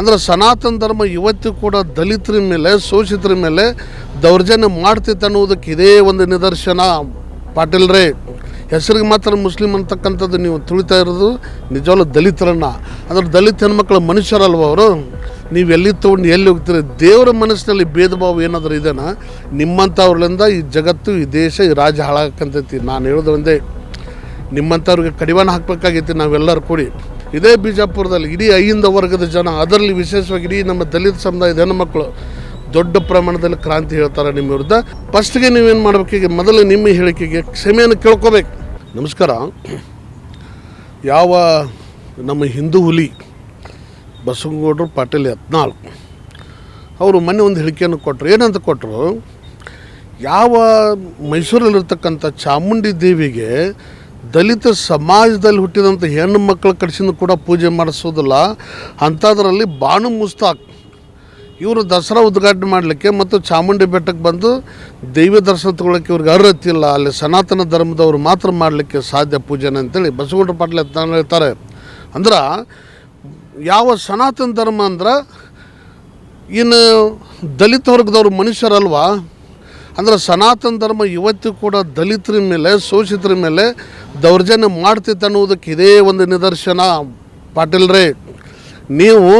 ಅಂದ್ರೆ ಸನಾತನ ಧರ್ಮ ಇವತ್ತು ಕೂಡ ದಲಿತರ ಮೇಲೆ, ಶೋಷಿತರ ಮೇಲೆ ದೌರ್ಜನ್ಯ ಮಾಡ್ತಿತ್ತು ಅನ್ನುವುದಕ್ಕೆ ಇದೇ ಒಂದು ನಿದರ್ಶನ. ಪಾಟೀಲ್ರೇ ಹೆಸರಿಗೆ ಮಾತ್ರ ಮುಸ್ಲಿಂ ಅಂತಕ್ಕಂಥದ್ದು ನೀವು ತುಳಿತಾ ಇರೋದು ನಿಜವಾಗ್ಲೂ ದಲಿತರನ್ನ. ಅಂದ್ರೆ ದಲಿತ ಹೆಣ್ಮಕ್ಳು ಮನುಷ್ಯರಲ್ವ ಅವರು? ನೀವು ಎಲ್ಲಿ ತೊಗೊಂಡು ಎಲ್ಲಿ ಹೋಗ್ತೀರಿ? ದೇವರ ಮನಸ್ಸಿನಲ್ಲಿ ಭೇದ ಭಾವ ಏನಾದರೂ ಇದೆಯಾ ನಿಮ್ಮಂಥವ್ರಿಂದ ಈ ಜಗತ್ತು, ಈ ದೇಶ, ಈ ರಾಜ್ಯ ಹಾಳಾಗಕ್ಕಂತೈತಿ. ನಾನು ಹೇಳೋದ್ರಂದೇ ನಿಮ್ಮಂಥವ್ರಿಗೆ ಕಡಿವಾಣ ಹಾಕಬೇಕಾಗೈತಿ ನಾವೆಲ್ಲರೂ ಕೂಡಿ. ಇದೇ ಬಿಜಾಪುರದಲ್ಲಿ ಇಡೀ ಐಹಿಂದ ವರ್ಗದ ಜನ, ಅದರಲ್ಲಿ ವಿಶೇಷವಾಗಿ ಇಡೀ ನಮ್ಮ ದಲಿತ ಸಮುದಾಯದ ಹೆಣ್ಣುಮಕ್ಕಳು ದೊಡ್ಡ ಪ್ರಮಾಣದಲ್ಲಿ ಕ್ರಾಂತಿ ಹೇಳ್ತಾರೆ ನಿಮ್ಮ ವಿರುದ್ಧ. ಫಸ್ಟ್ಗೆ ನೀವೇನು ಮಾಡಬೇಕೀಗ ಮೊದಲು ನಿಮ್ಮ ಹೇಳಿಕೆಗೆ ಕ್ಷಮೆಯನ್ನು ಕೇಳ್ಕೋಬೇಕು. ನಮಸ್ಕಾರ. ಯಾವ ನಮ್ಮ ಹಿಂದೂ ಹುಲಿ ಬಸವನಗೌಡರು ಪಾಟೀಲ್ ಹದಿನಾಲ್ಕು ಅವರು ಮೊನ್ನೆ ಒಂದು ಹೇಳಿಕೆಯನ್ನು ಕೊಟ್ಟರು ಏನಂತ ಕೊಟ್ಟರು ಯಾವ ಮೈಸೂರಲ್ಲಿರ್ತಕ್ಕಂಥ ಚಾಮುಂಡಿ ದೇವಿಗೆ ದಲಿತ ಸಮಾಜದಲ್ಲಿ ಹುಟ್ಟಿದಂಥ ಹೆಣ್ಣು ಮಕ್ಕಳ ಕಡೆಸಿಂದ ಕೂಡ ಪೂಜೆ ಮಾಡಿಸೋದಿಲ್ಲ. ಅಂಥದ್ರಲ್ಲಿ ಬಾನು ಮುಸ್ತಾಕ್, ಇವರು ದಸರಾ ಉದ್ಘಾಟನೆ ಮಾಡಲಿಕ್ಕೆ ಮತ್ತು ಚಾಮುಂಡಿ ಬೆಟ್ಟಕ್ಕೆ ಬಂದು ದೈವ ದರ್ಶನ ತಗೊಳ್ಳೋಕ್ಕೆ ಇವ್ರಿಗೆ ಅರ್ಹತೆ ಇಲ್ಲ. ಅಲ್ಲಿ ಸನಾತನ ಧರ್ಮದವರು ಮಾತ್ರ ಮಾಡಲಿಕ್ಕೆ ಸಾಧ್ಯ ಪೂಜೆನ ಅಂತೇಳಿ ಬಸವಗೌಡ ಪಾಟೀಲ್ ಯತ್ನಾಳ್ ಹೇಳ್ತಾರೆ. ಅಂದ್ರೆ ಯಾವ ಸನಾತನ ಧರ್ಮ ಅಂದ್ರೆ ಇನ್ನು ದಲಿತ ವರ್ಗದವ್ರು ಮನುಷ್ಯರಲ್ವಾ? ಅಂದ್ರೆ ಸನಾತನ ಧರ್ಮ ಇವತ್ತು ಕೂಡ ದಲಿತರ ಮೇಲೆ, ಶೋಷಿತರ ಮೇಲೆ ದೌರ್ಜನ್ಯ ಮಾಡ್ತಿತ್ತು ಅನ್ನುವುದಕ್ಕೆ ಇದೇ ಒಂದು ನಿದರ್ಶನ. ಪಾಟೀಲ್ರೇ ನೀವು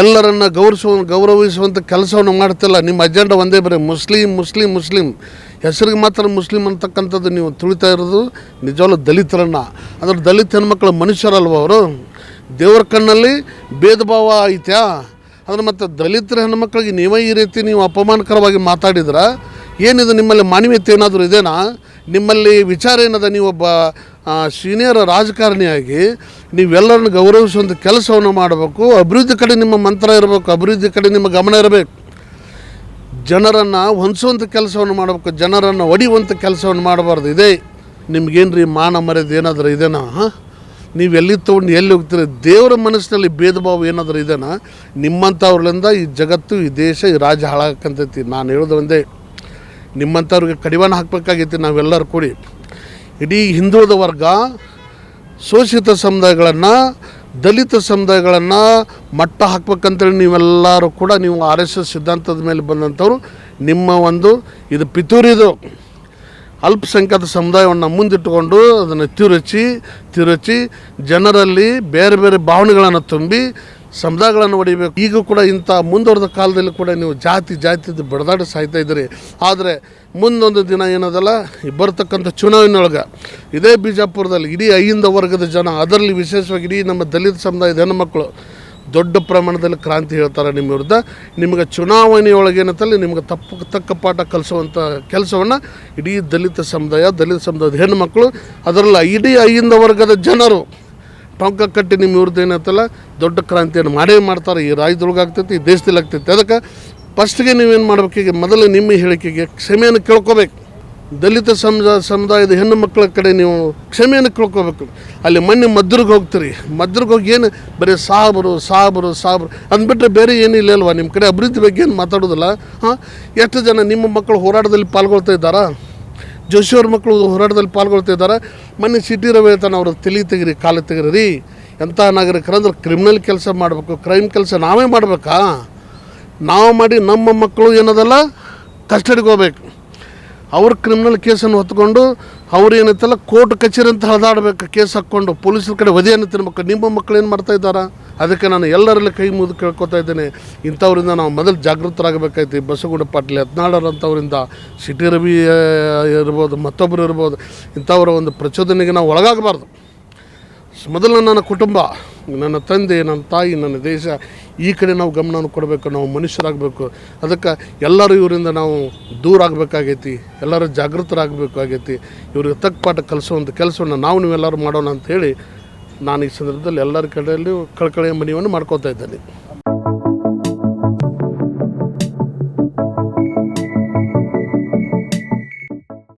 ಎಲ್ಲರನ್ನ ಗೌರವಿಸುವ ಗೌರವಿಸುವಂಥ ಕೆಲಸವನ್ನು ಮಾಡ್ತಿಲ್ಲ. ನಿಮ್ಮ ಅಜೆಂಡ ಒಂದೇ ಬರೀ ಮುಸ್ಲಿಂ ಮುಸ್ಲಿಂ ಮುಸ್ಲಿಂ. ಹೆಸರಿಗೆ ಮಾತ್ರ ಮುಸ್ಲಿಂ ಅಂತಕ್ಕಂಥದ್ದು ನೀವು ತುಳಿತಾ ಇರೋದು ನಿಜವಲ್ಲ ದಲಿತರನ್ನು. ಅಂದರೆ ದಲಿತ ಹೆಣ್ಮಕ್ಳು ಮನುಷ್ಯರಲ್ವ ಅವರು? ದೇವ್ರ ಕಣ್ಣಲ್ಲಿ ಭೇದ ಭಾವ ಐತ್ಯಾ? ಅಂದ್ರೆ ಮತ್ತು ದಲಿತರ ಹೆಣ್ಮಕ್ಳಿಗೆ ನೀವೇ ಈ ರೀತಿ ನೀವು ಅಪಮಾನಕರವಾಗಿ ಮಾತಾಡಿದ್ರೆ? ಏನಿದೆ ನಿಮ್ಮಲ್ಲಿ ಮಾನವೀಯತೆ ಏನಾದರೂ ಇದೇನಾ? ನಿಮ್ಮಲ್ಲಿ ವಿಚಾರ ಏನದ ನೀವೊಬ್ಬ ಸೀನಿಯರ್ ರಾಜಕಾರಣಿಯಾಗಿ ನೀವೆಲ್ಲರನ್ನು ಗೌರವಿಸುವಂಥ ಕೆಲಸವನ್ನು ಮಾಡಬೇಕು, ಅಭಿವೃದ್ಧಿ ಕಡೆ ನಿಮ್ಮ ಮಂತ್ರ ಇರಬೇಕು, ಅಭಿವೃದ್ಧಿ ಕಡೆ ನಿಮ್ಮ ಗಮನ ಇರಬೇಕು. ಜನರನ್ನು ಹೊಂದಿಸುವಂಥ ಕೆಲಸವನ್ನು ಮಾಡಬೇಕು, ಜನರನ್ನು ಒಡೆಯುವಂಥ ಕೆಲಸವನ್ನು ಮಾಡಬಾರ್ದು. ಇದೇ. ನಿಮ್ಗೇನು ರೀ ಮಾನ ಮರ್ಯಾದೆ ಏನಾದರೂ ಇದೇನಾ? ಹಾಂ ನೀವು ಎಲ್ಲಿ ತೊಗೊಂಡು ಎಲ್ಲಿ ಹೋಗ್ತೀರ? ದೇವರ ಮನಸ್ಸಿನಲ್ಲಿ ಭೇದ ಭಾವ ಏನಾದರೂ ಇದೆನಾ? ನಿಮ್ಮಂಥವ್ರಿಂದ ಈ ಜಗತ್ತು, ಈ ದೇಶ, ಈ ರಾಜ್ಯ ಹಾಳಾಕಂತೈತಿ ನಾನು ಹೇಳೋದು ಒಂದೇ, ನಿಮ್ಮಂಥವ್ರಿಗೆ ಕಡಿವಾಣ ಹಾಕಬೇಕಾಗೈತಿ ನಾವೆಲ್ಲರೂ ಕೂಡಿ. ಇಡೀ ಹಿಂದುಳಿದ ವರ್ಗ ಶೋಷಿತ ಸಮುದಾಯಗಳನ್ನು, ದಲಿತ ಸಮುದಾಯಗಳನ್ನು ಮಟ್ಟ ಹಾಕ್ಬೇಕಂತೇಳಿ ನೀವೆಲ್ಲರೂ ಕೂಡ ನೀವು ಆರ್ ಎಸ್ ಎಸ್ ಸಿದ್ಧಾಂತದ ಮೇಲೆ ಬಂದಂಥವ್ರು. ನಿಮ್ಮ ಒಂದು, ಇದು ಪಿತೂರಿದು. ಅಲ್ಪಸಂಖ್ಯಾತ ಸಮುದಾಯವನ್ನು ಮುಂದಿಟ್ಟುಕೊಂಡು ಅದನ್ನು ತಿರುಚಿ ತಿರುಚಿ ಜನರಲ್ಲಿ ಬೇರೆ ಬೇರೆ ಭಾವನೆಗಳನ್ನು ತುಂಬಿ ಸಮುದಾಯಗಳನ್ನು ಹೊಡಿಬೇಕು ಈಗ ಕೂಡ ಇಂಥ ಮುಂದುವರೆದ ಕಾಲದಲ್ಲಿ ಕೂಡ ನೀವು ಜಾತಿ ಜಾತಿ ಬಡದಾಡಿ ಸಾಯ್ತಾ ಇದ್ದೀರಿ. ಆದರೆ ಮುಂದೊಂದು ದಿನ ಏನದಲ್ಲ ಬರತಕ್ಕಂಥ ಚುನಾವಣೆಯೊಳಗೆ ಇದೇ ಬಿಜಾಪುರದಲ್ಲಿ ಇಡೀ ಐಯಿಂದ ವರ್ಗದ ಜನ, ಅದರಲ್ಲಿ ವಿಶೇಷವಾಗಿ ಇಡೀ ನಮ್ಮ ದಲಿತ ಸಮುದಾಯದ ಹೆಣ್ಣುಮಕ್ಕಳು ದೊಡ್ಡ ಪ್ರಮಾಣದಲ್ಲಿ ಕ್ರಾಂತಿ ಹೇಳ್ತಾರೆ ನಿಮ್ಮ ವಿರುದ್ಧ. ನಿಮಗೆ ಚುನಾವಣೆಯೊಳಗೆ ಏನಂತಲ್ಲಿ ನಿಮಗೆ ತಪ್ಪು, ತಕ್ಕ ಪಾಠ ಕಲಿಸುವಂಥ ಕೆಲಸವನ್ನು ಇಡೀ ದಲಿತ ಸಮುದಾಯ, ದಲಿತ ಸಮುದಾಯದ ಹೆಣ್ಣುಮಕ್ಕಳು ಅದರಲ್ಲಿ ಇಡೀ ಐಂದ ವರ್ಗದ ಜನರು ಟೊಂಕ ಕಟ್ಟಿ ನಿಮ್ಮ ವಿರುದ್ಧ ಏನಂತಲ್ಲ ದೊಡ್ಡ ಕ್ರಾಂತಿಯನ್ನು ಮಾಡೇ ಮಾಡ್ತಾರೆ. ಈ ರಾಜ್ಯದೊಳಗೆ ಆಗ್ತೈತಿ, ಈ ದೇಶದಲ್ಲಿ ಆಗ್ತೈತಿ. ಅದಕ್ಕೆ ಫಸ್ಟ್ಗೆ ನೀವೇನು ಮಾಡಬೇಕೀಗ ಮೊದಲು ನಿಮ್ಮ ಹೇಳಿಕೆಗೆ ಕ್ಷಮೆಯನ್ನು ಕೇಳ್ಕೋಬೇಕು. ದಲಿತ ಸಮುದಾಯ ಸಮುದಾಯದ ಹೆಣ್ಣು ಮಕ್ಕಳ ಕಡೆ ನೀವು ಕ್ಷಮೆಯನ್ನು ಕೇಳ್ಕೋಬೇಕು. ಅಲ್ಲಿ ಮೊನ್ನೆ ಮದ್ರಿಗೆ ಹೋಗ್ತೀರಿ. ಮದ್ರಿಗೆ ಹೋಗಿ ಏನು ಬರೀ ಸಾಬರು ಸಾಬರು ಸಾಬರು ಅಂದ್ಬಿಟ್ರೆ ಬೇರೆ ಏನಿಲ್ಲ ಅಲ್ವಾ? ನಿಮ್ಮ ಕಡೆ ಅಭಿವೃದ್ಧಿ ಬಗ್ಗೆ ಏನು ಮಾತಾಡೋದಿಲ್ಲ? ಹಾಂ? ಎಷ್ಟು ಜನ ನಿಮ್ಮ ಮಕ್ಕಳು ಹೋರಾಟದಲ್ಲಿ ಪಾಲ್ಗೊಳ್ತಾ ಇದ್ದಾರಾ? ಜೋಶಿಯವ್ರ ಮಕ್ಕಳು ಹೋರಾಟದಲ್ಲಿ ಪಾಲ್ಗೊಳ್ತಾ ಇದ್ದಾರೆ? ಮೊನ್ನೆ ಸಿಟಿ ರವಿ ಹೇಳ್ತಾನೆ ಅವರು ತಲೆ ತೆಗಿರಿ, ಕಾಲು ತೆಗಿರಿ. ರೀ ಎಂಥ ನಾಗರಿಕರು ಅಂದ್ರೆ ಕ್ರಿಮಿನಲ್ ಕೆಲಸ ಮಾಡಬೇಕು ಕ್ರೈಮ್ ಕೆಲಸ ನಾವೇ ಮಾಡಬೇಕಾ? ನಾವು ಮಾಡಿ ನಮ್ಮ ಮಕ್ಕಳು ಏನದಲ್ಲ, ಕಸ್ಟಡಿಗೆ ಹೋಗ್ಬೇಕು. ಅವ್ರ ಕ್ರಿಮಿನಲ್ ಕೇಸನ್ನು ಹೊತ್ಕೊಂಡು ಅವ್ರು ಏನೈತಲ್ಲ ಕೋರ್ಟ್ ಕಚೇರಿ ಅಂತ ಹದಾಡ್ಬೇಕು, ಕೇಸ್ ಹಾಕ್ಕೊಂಡು ಪೊಲೀಸರ ಕಡೆ ವಧೆಯನ್ನು ತಿನ್ಬೇಕು. ನಿಮ್ಮ ಮಕ್ಕಳು ಏನು ಮಾಡ್ತಾ ಇದ್ದಾರಾ? ಅದಕ್ಕೆ ನಾನು ಎಲ್ಲರಲ್ಲಿ ಕೈ ಮುಗಿದು ಕೇಳ್ಕೊತಾ ಇದ್ದೇನೆ. ಇಂಥವರಿಂದ ನಾವು ಮೊದಲು ಜಾಗೃತರಾಗಬೇಕಾಯ್ತು. ಬಸವಗೌಡ ಪಾಟೀಲ್ ಯತ್ನಾಳರ್ ಅಂಥವರಿಂದ. ಸಿಟಿ ರವಿ ಇರ್ಬೋದು ಮತ್ತೊಬ್ಬರು ಇರ್ಬೋದು. ಇಂಥವರ ಒಂದು ಪ್ರಚೋದನೆಗೆ ನಾವು ಒಳಗಾಗಬಾರ್ದು. ಮೊದಲು ನನ್ನ ಕುಟುಂಬ, ನನ್ನ ತಂದೆ, ನನ್ನ ತಾಯಿ, ನನ್ನ ದೇಶ, ಈ ಕಡೆ ನಾವು ಗಮನವನ್ನು ಕೊಡಬೇಕು, ನಾವು ಮನುಷ್ಯರಾಗಬೇಕು. ಅದಕ್ಕೆ ಎಲ್ಲರೂ ಇವರಿಂದ ನಾವು ದೂರ ಆಗಬೇಕಾಗೈತಿ, ಎಲ್ಲರೂ ಜಾಗೃತರಾಗಬೇಕಾಗೈತಿ ಇವ್ರಿಗೆ ತಕ್ಕ ಪಾಠ ಕಲಿಸುವಂಥ ಕೆಲಸವನ್ನು ನಾವು ನೀವೆಲ್ಲರೂ ಮಾಡೋಣ ಅಂತ ಹೇಳಿ, ನಾನು ಈ ಸಂದರ್ಭದಲ್ಲಿ ಎಲ್ಲರ ಕಡೆಯಲ್ಲಿ ಕಳಕಳಿಯ ಮನವಿಯನ್ನು ಮಾಡ್ಕೋತಾ ಇದ್ದೇನೆ.